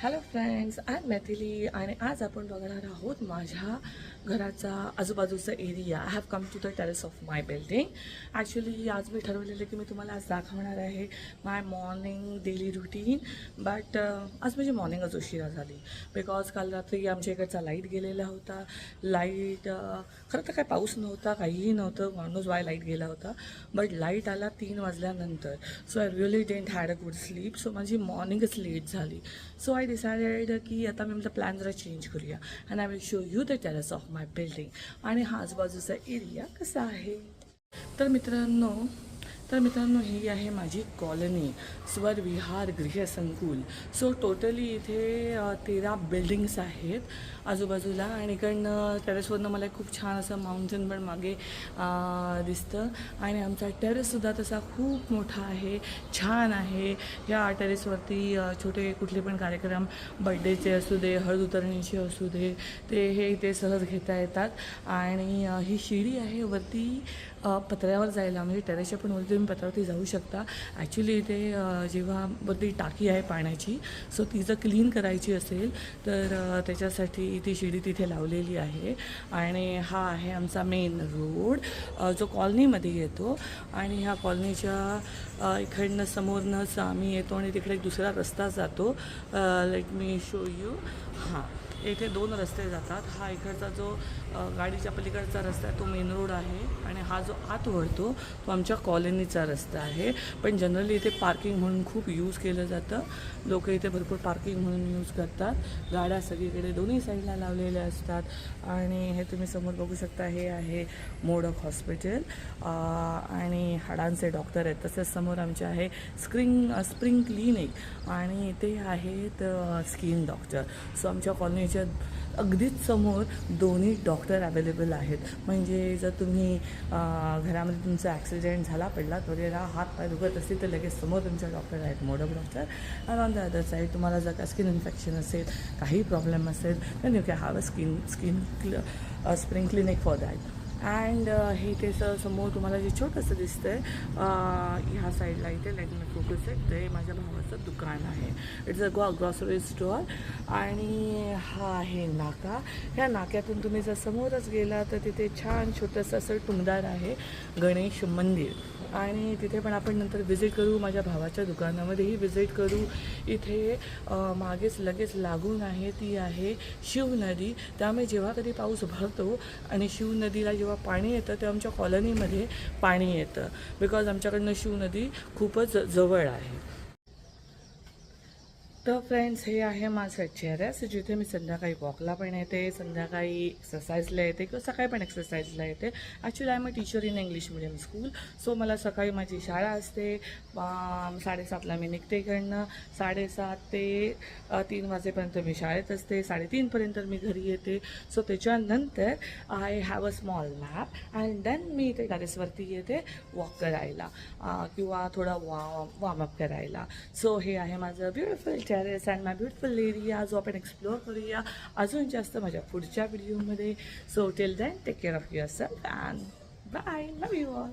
Hello friends I मॅथिली आणि आज आपण बघणार आहोत माझ्या घराचा आजूबाजूचा area I have come to the terrace of my building actually आज मी ठरवलेलं की मी तुम्हाला आज दाखवणार आहे my morning daily routine but आज माझी मॉर्निंगच उशिरा झाली. बिकॉज काल रात्री आमच्या इकडचा लाइट गेलेला होता. लाइट uh, खरं तर काय पाऊस नव्हता काहीही नव्हतं. माणूस वाय लाइट गेला होता. बट लाइट आला तीन वाजल्यानंतर. So I really didn't had a good sleep so माझी मॉर्निंगच लेट झाली. सो आय डिसायडेड की आता मी म्हणजे प्लॅन जरा चेंज करूया. And I will show you the terrace of my building आणि हा आजूबाजूचा एरिया कसा आहे? तर मित्रांनो तर मित्रांनो ही आहे माझी कॉलनी स्वर विहार गृहसंकुल सो टोटली इथे तेरा बिल्डिंग्स आहेत आजूबाजूला आणि इकडनं टेरेसवरनं मला खूप छान असं माउंटेन पण मागे दिसतं. आणि आमचा टेरेससुद्धा तसा खूप मोठा आहे छान आहे. या टेरेसवरती छोटे कुठले पण कार्यक्रम बड्डेचे असू दे हळद उतरणीचे असू दे ते हे इथे सहज घेता येतात. आणि ही शिडी आहे वरती पत्र्यावर जायला. म्हणजे टेरेसच्या पण वरती तुम्ही पत्रावरती जाऊ शकता. ॲक्च्युली इथे जेव्हा वरती टाकी आहे पाण्याची सो ती जर क्लीन करायची असेल तर त्याच्यासाठी ती शिडी तिथे लावलेली आहे. आणि हा आहे आमचा मेन रोड जो कॉलनीमध्ये येतो आणि ह्या कॉलनीच्या इकडनं समोरनंच आम्ही येतो आणि तिकडे एक दुसरा रस्ता जातो. लेट मी शो यू हां. येथे दोन रस्ते जातात. हा इकडचा जो गाडीच्या पलीकडचा रस्ता आहे तो मेन रोड आहे आणि हा जो आत वळतो तो आमच्या कॉलनीचा रस्ता आहे. पण जनरली इथे पार्किंग म्हणून खूप यूज केलं जातं. लोक इथे भरपूर पार्किंग म्हणून यूज करतात. गाड्या सगळीकडे दोन्ही साईडला लावलेल्या असतात आणि हे तुम्ही समोर बघू शकता हे आहे मोडक हॉस्पिटल. आणि हाडांचे डॉक्टर आहेत. तसेच समोर आमचे आहे स्क्रिंग स्प्रिंग क्लिनिक आणि इथे आहेत स्किन डॉक्टर. सो आमच्या कॉलनी कॉलनीच्या अगदीच समोर दोन्ही डॉक्टर अवेलेबल आहेत. म्हणजे जर तुम्ही घरामध्ये तुमचा ॲक्सिडेंट झाला पडलात वगैरे हात पाय दुखत असतील तर लगेच समोर तुमच्या डॉक्टर आहेत. Modak doctor and on the other side तुम्हाला जर का स्किन इन्फेक्शन असेल काही प्रॉब्लेम असेल तर you can have a skin skin spring clinic for that and uh, हे त्याचं समोर तुम्हाला जे छोटंसं दिसतं आहे uh, ह्या साईडला इथे लाईक मी फोकस आहे ते माझ्या भावाचं दुकान आहे. It's a go grocery store आणि हा आहे नाका. ह्या नाक्यातून तुम्ही जर समोरच गेला तर तिथे छान छोटंसं असं टुंगदार आहे गणेश मंदिर. आणि तिथे पण आपण नंतर व्हिजिट करू माझ्या भावाच्या दुकानामध्येही व्हिजिट करू. इथे uh, मागेच लगेच लागून आहे ती आहे शिव नदी. त्यामुळे जेव्हा कधी पाऊस भरतो आणि शिव नदीला जेव्हा पाणी येतं तेव्हा आमच्या कॉलनीमध्ये पाणी येतं. बिकॉज आमच्याकडनं शिव नदी खूपच जवळ आहे. तर फ्रेंड्स हे आहे माझं चेहऱ्यास जिथे मी संध्याकाळी वॉकला पण येते संध्याकाळी एक्सरसाइजला येते किंवा सकाळी पण एक्सरसाइजला येते. Actually I am teacher in English medium school so मला सकाळी माझी शाळा असते. साडेसातला मी निघते इकडनं साडेसात ते तीन वाजेपर्यंत मी शाळेत असते. साडेतीनपर्यंत मी घरी येते. सो त्याच्यानंतर I have a small nap and then मी इथे टेरेसवरती येते वॉक करायला किंवा थोडा वा वॉर्मअप करायला. सो हे आहे माझं beautiful terrace and my beautiful area जो आपण एक्सप्लोअर करूया. अजून जास्त माझ्या पुढच्या व्हिडिओमध्ये so tell then take care of yourself and bye love you all